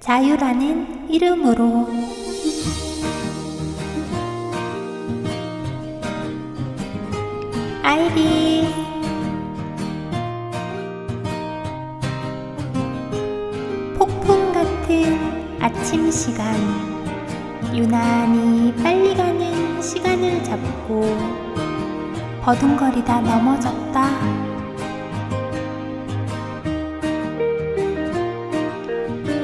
자유라는 이름으로. 아이리 폭풍 같은 아침 시간. 유난히 빨리 가는 시간을 잡고 버둥거리다 넘어졌다.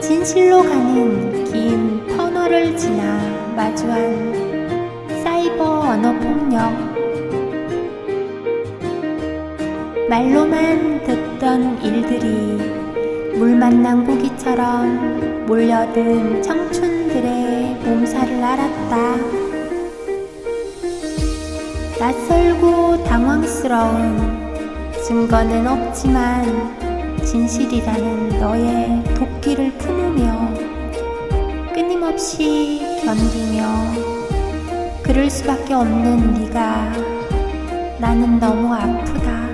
진실로 가는 긴 터널을 지나 마주한 사이버 언어 폭력. 말로만 듣던 일들이 물 만난 고기처럼 몰려든 청춘들의 몸살을 알았다. 낯설고 당황스러운 증거는 없지만 진실이라는 너의 도끼를 품으며 끊임없이 견디며 그럴 수밖에 없는 네가 나는 너무 아프다.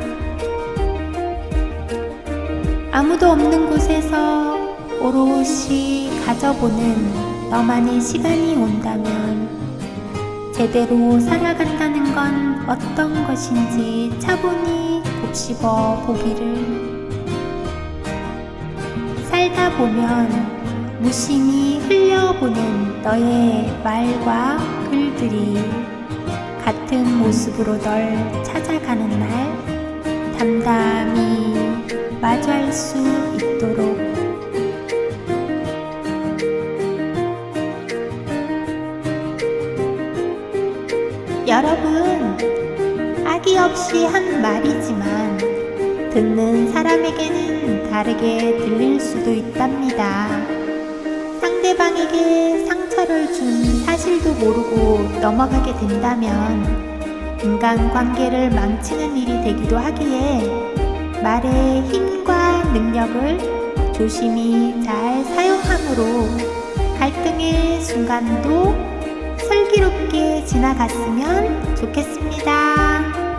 아무도 없는 곳에서 오롯이 가져보는 너만의 시간이 온다면 제대로 살아간다는 건 어떤 것인지 차분히 곱씹어 보기를 살다 보면 무심히 흘려보는 너의 말과 글들이 같은 모습으로 널 찾아가는 날 담담히 마주할 수 있도록. 여러분, 악의 없이 한 말이지만 듣는 사람에게는 다르게 들릴 수도 있답니다. 상대방에게 상처를 준 사실도 모르고 넘어가게 된다면 인간 관계를 망치는 일이 되기도 하기에 말의 힘과 능력을 조심히 잘 사용함으로 갈등의 순간도 슬기롭게 지나갔으면 좋겠습니다.